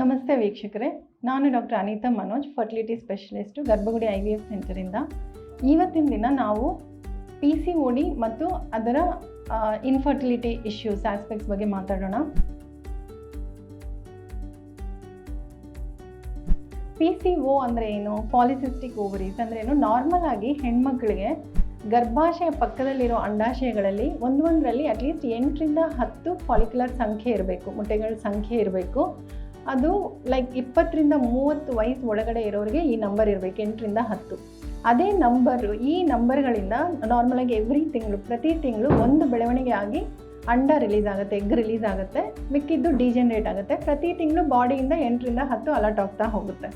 ನಮಸ್ತೆ ವೀಕ್ಷಕರೇ. ನಾನು doctor Anitha Manoj fertility specialist Garbhagudi I V F ಸೆಂಟರಿಂದ ಇವತ್ತಿನ ದಿನ ನಾವು ಪಿ ಸಿ ಒ ಡಿ ಮತ್ತು ಅದರ ಇನ್ಫರ್ಟಿಲಿಟಿ ಇಶ್ಯೂಸ್ ಆಸ್ಪೆಕ್ಟ್ಸ್ ಬಗ್ಗೆ ಮಾತಾಡೋಣ. ಪಿ ಸಿ ಒ ಅಂದರೆ ಏನು? ಪಾಲಿಸಿಸ್ಟಿಕ್ ಓವರೀಸ್ ಅಂದರೆ ಏನು? ನಾರ್ಮಲ್ ಆಗಿ ಹೆಣ್ಮಕ್ಳಿಗೆ ಗರ್ಭಾಶಯ ಪಕ್ಕದಲ್ಲಿರೋ ಅಂಡಾಶಯಗಳಲ್ಲಿ ಒಂದೊಂದರಲ್ಲಿ ಅಟ್ಲೀಸ್ಟ್ ಎಂಟರಿಂದ ಹತ್ತು ಫಾಲಿಕ್ಯುಲರ್ ಸಂಖ್ಯೆ ಇರಬೇಕು, ಮೊಟ್ಟೆಗಳ ಸಂಖ್ಯೆ ಇರಬೇಕು. ಅದು ಲೈಕ್ ಇಪ್ಪತ್ತರಿಂದ ಮೂವತ್ತು ವಯಸ್ಸು ಒಳಗಡೆ ಇರೋರಿಗೆ ಈ ನಂಬರ್ ಇರಬೇಕು, ಎಂಟರಿಂದ ಹತ್ತು. ಅದೇ ನಂಬರು ಈ ನಂಬರ್ಗಳಿಂದ ನಾರ್ಮಲಾಗಿ ಎವ್ರಿ ತಿಂಗಳು, ಪ್ರತಿ ತಿಂಗಳು ಒಂದು ಬೆಳವಣಿಗೆ ಆಗಿ ಅಂಡ ರಿಲೀಸ್ ಆಗುತ್ತೆ ಎಗ್ ರಿಲೀಸ್ ಆಗುತ್ತೆ, ಮಿಕ್ಕಿದ್ದು ಡಿಜನರೇಟ್ ಆಗುತ್ತೆ. ಪ್ರತಿ ತಿಂಗಳು ಬಾಡಿಯಿಂದ ಎಂಟರಿಂದ ಹತ್ತು ಅಲರ್ಟ್ ಆಗ್ತಾ ಹೋಗುತ್ತೆ.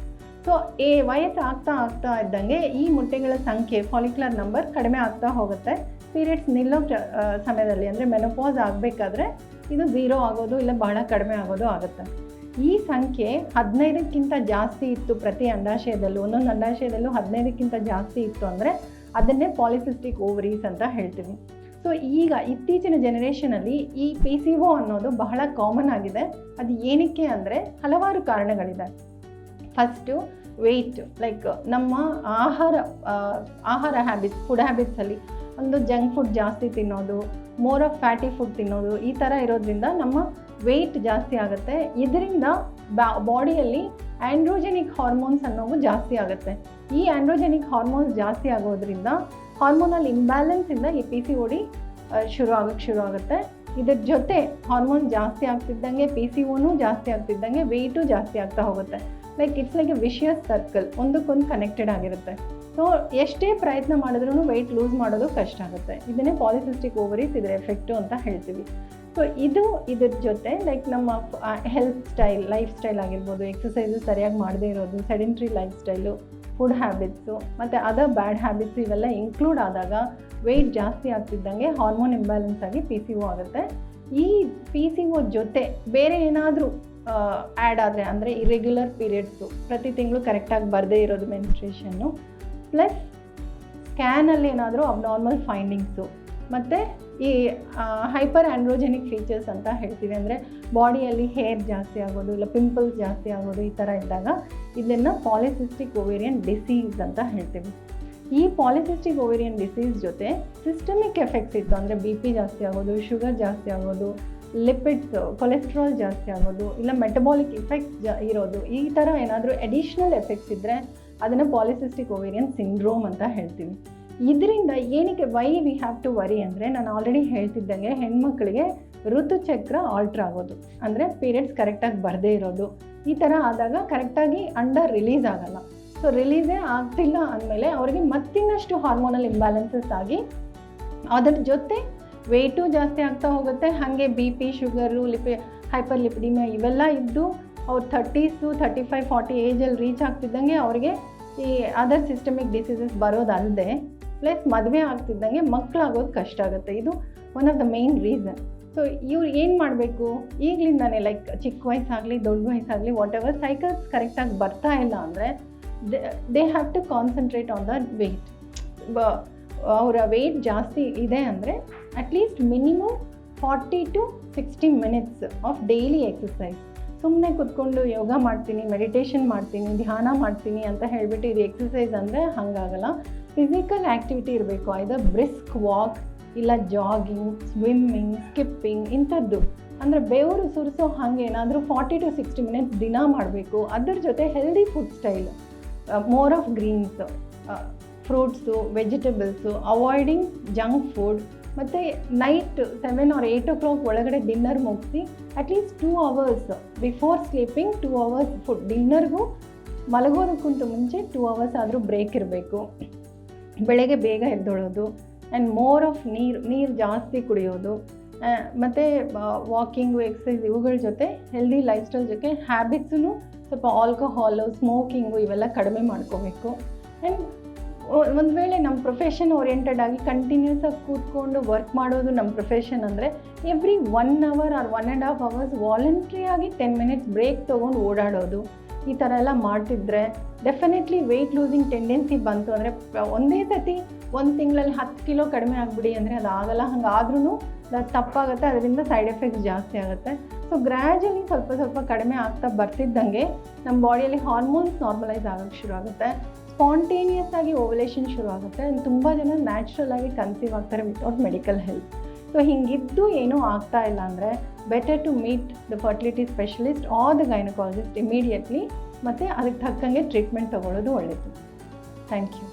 ಸೊ ಏ, ವಯಸ್ಸು ಆಗ್ತಾ ಆಗ್ತಾ ಇದ್ದಂಗೆ ಈ ಮೊಟ್ಟೆಗಳ ಸಂಖ್ಯೆ ಫಾಲಿಕ್ಯುಲರ್ ನಂಬರ್ ಕಡಿಮೆ ಆಗ್ತಾ ಹೋಗುತ್ತೆ. ಪೀರಿಯಡ್ಸ್ ನಿಲ್ಲೋ ಸಮಯದಲ್ಲಿ, ಅಂದರೆ ಮೆನೋಪಾಸ್ ಆಗಬೇಕಾದ್ರೆ ಇದು ಝೀರೋ ಆಗೋದು, ಇಲ್ಲ ಬಹಳ ಕಡಿಮೆ ಆಗೋದು ಆಗುತ್ತೆ. ಈ ಸಂಖ್ಯೆ ಹದಿನೈದಕ್ಕಿಂತ ಜಾಸ್ತಿ ಇತ್ತು ಪ್ರತಿ ಅಂಡಾಶಯದಲ್ಲೂ. ಒಂದೊಂದು ಅಂಡಾಶಯದಲ್ಲೂ ಹದಿನೈದಕ್ಕಿಂತ ಜಾಸ್ತಿ ಇತ್ತು ಅಂದರೆ ಅದನ್ನೇ ಪಾಲಿಸಿಸ್ಟಿಕ್ ಓವರೀಸ್ ಅಂತ ಹೇಳ್ತೀವಿ. ಸೊ ಈಗ ಇತ್ತೀಚಿನ ಜೆನರೇಷನಲ್ಲಿ ಈ ಪಿ ಸಿ ಒ ಅನ್ನೋದು ಬಹಳ ಕಾಮನ್ ಆಗಿದೆ. ಅದು ಏನಕ್ಕೆ ಅಂದರೆ ಹಲವಾರು ಕಾರಣಗಳಿದೆ. ಫಸ್ಟು ವೆಯ್ಟ್ ಲೈಕ್ ನಮ್ಮ ಆಹಾರ ಆಹಾರ ಹ್ಯಾಬಿಟ್ಸ್ ಫುಡ್ ಹ್ಯಾಬಿಟ್ಸಲ್ಲಿ ಒಂದು ಜಂಕ್ ಫುಡ್ ಜಾಸ್ತಿ ತಿನ್ನೋದು ಮೋರ್ ಆಫ್ ಫ್ಯಾಟಿ ಫುಡ್ ತಿನ್ನೋದು ಈ ಥರ ಇರೋದ್ರಿಂದ ನಮ್ಮ ವೆಯ್ಟ್ ಜಾಸ್ತಿ ಆಗುತ್ತೆ. ಇದರಿಂದ ಬಾಡಿಯಲ್ಲಿ ಆ್ಯಂಡ್ರೋಜೆನಿಕ್ ಹಾರ್ಮೋನ್ಸ್ ಅನ್ನೋವು ಜಾಸ್ತಿ ಆಗುತ್ತೆ. ಈ ಆ್ಯಂಡ್ರೋಜೆನಿಕ್ ಹಾರ್ಮೋನ್ಸ್ ಜಾಸ್ತಿ ಆಗೋದ್ರಿಂದ ಹಾರ್ಮೋನಲ್ ಇಂಬ್ಯಾಲೆನ್ಸಿಂದ ಈ ಪಿ ಸಿ ಒ ಡಿ ಶುರು ಆಗೋಕ್ಕೆ ಶುರು ಆಗುತ್ತೆ. ಇದ್ರ ಜೊತೆ ಹಾರ್ಮೋನ್ ಜಾಸ್ತಿ ಆಗ್ತಿದ್ದಂಗೆ ಪಿ ಸಿ ಓನೂ ಜಾಸ್ತಿ ಆಗ್ತಿದ್ದಂಗೆ ವೆಯ್ಟು ಜಾಸ್ತಿ ಆಗ್ತಾ ಹೋಗುತ್ತೆ. Like it's like a vicious circle ಒಂದಕ್ಕೊಂದು ಕನೆಕ್ಟೆಡ್ ಆಗಿರುತ್ತೆ. ಸೊ ಎಷ್ಟೇ ಪ್ರಯತ್ನ ಮಾಡಿದ್ರೂ ವೆಯ್ಟ್ ಲೂಸ್ ಮಾಡೋದು ಕಷ್ಟ ಆಗುತ್ತೆ. ಇದನ್ನೇ ಪಾಲಿಸಿಸ್ಟಿಕ್ ಓವರೀಸ್ ಇದರ ಎಫೆಕ್ಟು ಅಂತ ಹೇಳ್ತೀವಿ. ಸೊ ಇದು ಇದ್ರ ಜೊತೆ ಲೈಕ್ ನಮ್ಮ ಹೆಲ್ತ್ ಸ್ಟೈಲ್ ಲೈಫ್ ಸ್ಟೈಲ್ ಆಗಿರ್ಬೋದು ಎಕ್ಸಸೈಸು ಸರಿಯಾಗಿ ಮಾಡದೇ ಇರೋದು sedentary life style food habits ಮತ್ತು ಅದರ್ ಬ್ಯಾಡ್ ಹ್ಯಾಬಿಟ್ಸ್ ಇವೆಲ್ಲ ಇನ್ಕ್ಲೂಡ್ ಆದಾಗ ವೆಯ್ಟ್ ಜಾಸ್ತಿ ಆಗ್ತಿದ್ದಂಗೆ ಹಾರ್ಮೋನ್ ಇಂಬ್ಯಾಲೆನ್ಸ್ ಆಗಿ ಪಿ ಸಿ ಒ ಆಗುತ್ತೆ. ಈ ಪಿ ಸಿ ಒ ಜೊತೆ ಬೇರೆ ಏನಾದರೂ ಆ್ಯಡ್ ಆದರೆ ಅಂದರೆ ಇರೆಗ್ಯುಲರ್ ಪೀರಿಯಡ್ಸು ಪ್ರತಿ ತಿಂಗಳು ಕರೆಕ್ಟಾಗಿ ಬರದೇ ಇರೋದು ಮೆನ್ಸ್ಟ್ರೇಷನ್ನು ಪ್ಲಸ್ ಸ್ಕ್ಯಾನಲ್ಲಿ ಏನಾದರೂ ಅಬ್ನಾರ್ಮಲ್ ಫೈಂಡಿಂಗ್ಸು ಮತ್ತು ಈ ಹೈಪರ್ ಆ್ಯಂಡ್ರೋಜೆನಿಕ್ ಫೀಚರ್ಸ್ ಅಂತ ಹೇಳ್ತೀವಿ ಅಂದರೆ ಬಾಡಿಯಲ್ಲಿ ಹೇರ್ ಜಾಸ್ತಿ ಆಗೋದು, ಇಲ್ಲ ಪಿಂಪಲ್ಸ್ ಜಾಸ್ತಿ ಆಗೋದು ಈ ಥರ ಇದ್ದಾಗ ಇದನ್ನು ಪಾಲಿಸಿಸ್ಟಿಕ್ ಓವೇರಿಯನ್ ಡಿಸೀಸ್ ಅಂತ ಹೇಳ್ತೀವಿ. ಈ ಪಾಲಿಸಿಸ್ಟಿಕ್ ಓವೇರಿಯನ್ ಡಿಸೀಸ್ ಜೊತೆ ಸಿಸ್ಟಮಿಕ್ ಎಫೆಕ್ಟ್ಸ್ ಇತ್ತು ಅಂದರೆ ಬಿ ಪಿ ಜಾಸ್ತಿ ಆಗೋದು ಶುಗರ್ ಜಾಸ್ತಿ ಆಗೋದು ಲಿಪಿಡ್ಸ್ ಕೊಲೆಸ್ಟ್ರಾಲ್ ಜಾಸ್ತಿ ಆಗೋದು, ಇಲ್ಲ ಮೆಟಬಾಲಿಕ್ ಇಫೆಕ್ಟ್ಸ್ ಜಾ, ಇರೋದು, ಈ ಥರ ಏನಾದರೂ ಅಡಿಷ್ನಲ್ ಎಫೆಕ್ಟ್ಸ್ ಇದ್ದರೆ ಅದನ್ನು ಪಾಲಿಸಿಸ್ಟಿಕ್ ಓವೇರಿಯನ್ ಸಿಂಡ್ರೋಮ್ ಅಂತ ಹೇಳ್ತೀವಿ. ಇದರಿಂದ ಏನಕ್ಕೆ why we have to worry ಅಂದರೆ ನಾನು ಆಲ್ರೆಡಿ ಹೇಳ್ತಿದ್ದಂಗೆ ಹೆಣ್ಮಕ್ಳಿಗೆ ಋತುಚಕ್ರ ಆಲ್ಟ್ರ್ ಆಗೋದು. ಅಂದರೆ ಪೀರಿಯಡ್ಸ್ ಕರೆಕ್ಟಾಗಿ ಬರದೇ ಇರೋದು. ಈ ಥರ ಆದಾಗ ಕರೆಕ್ಟಾಗಿ ಅಂಡರ್ ರಿಲೀಸ್ ಆಗಲ್ಲ. ಸೊ ರಿಲೀಸೇ ಆಗ್ತಿಲ್ಲ ಅಂದಮೇಲೆ ಅವರಿಗೆ ಮತ್ತಿನ್ನಷ್ಟು ಹಾರ್ಮೋನಲ್ ಇಂಬ್ಯಾಲೆನ್ಸಸ್ ಆಗಿ ಅದರ ಜೊತೆ ವೆಯ್ಟು ಜಾಸ್ತಿ ಆಗ್ತಾ ಹೋಗುತ್ತೆ. ಹಾಗೆ ಬಿ ಪಿ ಶುಗರು ಲಿಪಿ ಹೈಪರ್ ಲಿಪಿಡಿಮಿಯಾ ಇವೆಲ್ಲ ಇದ್ದು ಅವ್ರು ಥರ್ಟೀಸು ಥರ್ಟಿ ಫೈವ್ ಫಾರ್ಟಿ ಏಜಲ್ಲಿ ರೀಚ್ ಆಗ್ತಿದ್ದಂಗೆ ಅವ್ರಿಗೆ ಈ ಅದರ್ ಸಿಸ್ಟಮಿಕ್ ಡಿಸೀಸಸ್ ಬರೋದಲ್ಲದೆ ಪ್ಲಸ್ ಮದುವೆ ಆಗ್ತಿದ್ದಂಗೆ ಮಕ್ಕಳಾಗೋದು ಕಷ್ಟ ಆಗುತ್ತೆ. ಇದು one of the main reason so ಇವ್ರು ಏನು ಮಾಡಬೇಕು? ಈಗಲಿಂದಾನೇ ಲೈಕ್ ಚಿಕ್ಕ ವಯಸ್ಸಾಗಲಿ, ದೊಡ್ಡ ವಯಸ್ಸಾಗಲಿ ವಾಟ್ ಎವರ್ ಸೈಕಲ್ಸ್ ಕರೆಕ್ಟಾಗಿ ಬರ್ತಾ ಇಲ್ಲ ಅಂದರೆ they have to concentrate on the weight ಅವರ ವೆಯ್ಟ್ ಜಾಸ್ತಿ ಇದೆ ಅಂದರೆ at least minimum forty to sixty minutes of daily exercise ಸುಮ್ಮನೆ ಕೂತ್ಕೊಂಡು ಯೋಗ ಮಾಡ್ತೀನಿ ಮೆಡಿಟೇಷನ್ ಮಾಡ್ತೀನಿ, ಧ್ಯಾನ ಮಾಡ್ತೀನಿ ಅಂತ ಹೇಳಿಬಿಟ್ಟು ಇದು ಎಕ್ಸಸೈಸ್ ಅಂದರೆ ಹಾಗಾಗಲ್ಲ. ಫಿಸಿಕಲ್ ಆ್ಯಕ್ಟಿವಿಟಿ ಇರಬೇಕು ಐದರ್ ಬ್ರಿಸ್ಕ್ ವಾಕ್ ಇಲ್ಲ ಜಾಗಿಂಗ್ ಸ್ವಿಮ್ಮಿಂಗ್ ಸ್ಕಿಪ್ಪಿಂಗ್ ಇಂಥದ್ದು. ಅಂದರೆ ಬೇವರು ಸುರಿಸೋ ಹಾಗೆ ಏನಾದರೂ ಫಾರ್ಟಿ ಟು ಸಿಕ್ಸ್ಟಿ ಮಿನಿಟ್ಸ್ ದಿನ ಮಾಡಬೇಕು. ಅದ್ರ ಜೊತೆ healthy food style more of greens fruits vegetables avoiding junk food ಮತ್ತು night seven or eight o'clock ಒಳಗಡೆ ಡಿನ್ನರ್ ಮುಗಿಸಿ at least two hours before sleeping two hours food ಡಿನ್ನರ್ಗೂ ಮಲಗೋದಕ್ಕಿಂತ ಮುಂಚೆ ಟೂ ಅವರ್ಸ್ ಆದರೂ ಬ್ರೇಕ್ ಇರಬೇಕು. ಬೆಳಗ್ಗೆ ಬೇಗ ಎದ್ದೊಳೋದು ಆ್ಯಂಡ್ ಮೋರ್ ಆಫ್ ನೀರು ನೀರು ಜಾಸ್ತಿ ಕುಡಿಯೋದು ಮತ್ತು ವಾಕಿಂಗು ಎಕ್ಸಸೈಸ್ ಇವುಗಳ ಜೊತೆ ಹೆಲ್ದಿ ಲೈಫ್ ಸ್ಟೈಲ್ ಜೊತೆ ಹ್ಯಾಬಿಟ್ಸು ಸ್ವಲ್ಪ ಆಲ್ಕೋಹಾಲು ಸ್ಮೋಕಿಂಗು ಇವೆಲ್ಲ ಕಡಿಮೆ ಮಾಡ್ಕೋಬೇಕು. ಆ್ಯಂಡ್ ಒಂದು ವೇಳೆ ನಮ್ಮ ಪ್ರೊಫೆಷನ್ ಓರಿಯೆಂಟೆಡ್ ಆಗಿ ಕಂಟಿನ್ಯೂಸ್ ಆಗಿ ಕೂತ್ಕೊಂಡು ವರ್ಕ್ ಮಾಡೋದು ನಮ್ಮ ಪ್ರೊಫೆಷನ್ ಅಂದರೆ every one hour or one and half hours voluntary ಆಗಿ ಟೆನ್ ಮಿನಿಟ್ಸ್ ಬ್ರೇಕ್ ತೊಗೊಂಡು ಓಡಾಡೋದು. ಈ ಥರ ಎಲ್ಲ ಮಾಡ್ತಿದ್ರೆ ಡೆಫಿನೆಟ್ಲಿ ವೆಯ್ಟ್ ಲೂಸಿಂಗ್ ಟೆಂಡೆನ್ಸಿ ಬಂತು ಅಂದರೆ, ಒಂದೇ ಸತಿ ಒಂದು ತಿಂಗಳಲ್ಲಿ ಹತ್ತು ಕಿಲೋ ಕಡಿಮೆ ಆಗಿಬಿಡಿ ಅಂದರೆ ಅದು ಆಗಲ್ಲ ಹಂಗಾದ್ರೂ ಅದು ತಪ್ಪಾಗುತ್ತೆ, ಅದರಿಂದ ಸೈಡ್ ಎಫೆಕ್ಟ್ಸ್ ಜಾಸ್ತಿ ಆಗುತ್ತೆ. ಸೊ ಗ್ರ್ಯಾಜುಲಿ ಸ್ವಲ್ಪ ಸ್ವಲ್ಪ ಕಡಿಮೆ ಆಗ್ತಾ ಬರ್ತಿದ್ದಂಗೆ ನಮ್ಮ ಬಾಡಿಯಲ್ಲಿ ಹಾರ್ಮೋನ್ಸ್ ನಾರ್ಮಲೈಸ್ ಆಗೋಕ್ಕೆ ಶುರು ಆಗುತ್ತೆ. ಸ್ಪಾಂಟೇನಿಯಸ್ ಆಗಿ ಓವಲೇಷನ್ ಶುರು ಆಗುತ್ತೆ. ಆ್ಯಂಡ್ ತುಂಬ ಜನ ನ್ಯಾಚುರಲ್ ಆಗಿ ಕನ್ಸೀವ್ ಆಗ್ತಾರೆ ವಿತೌಟ್ ಮೆಡಿಕಲ್ ಹೆಲ್ಪ್ ಸೊ ಹಿಂಗಿದ್ದು ಏನೂ ಆಗ್ತಾ ಇಲ್ಲ ಅಂದರೆ better to meet the fertility specialist or the gynaecologist immediately ಮತ್ತು ಅದಕ್ಕೆ ತಕ್ಕಂಗೆ ಟ್ರೀಟ್ಮೆಂಟ್ ತೊಗೊಳ್ಳೋದು ಒಳ್ಳೆಯದು ಥ್ಯಾಂಕ್ ಯು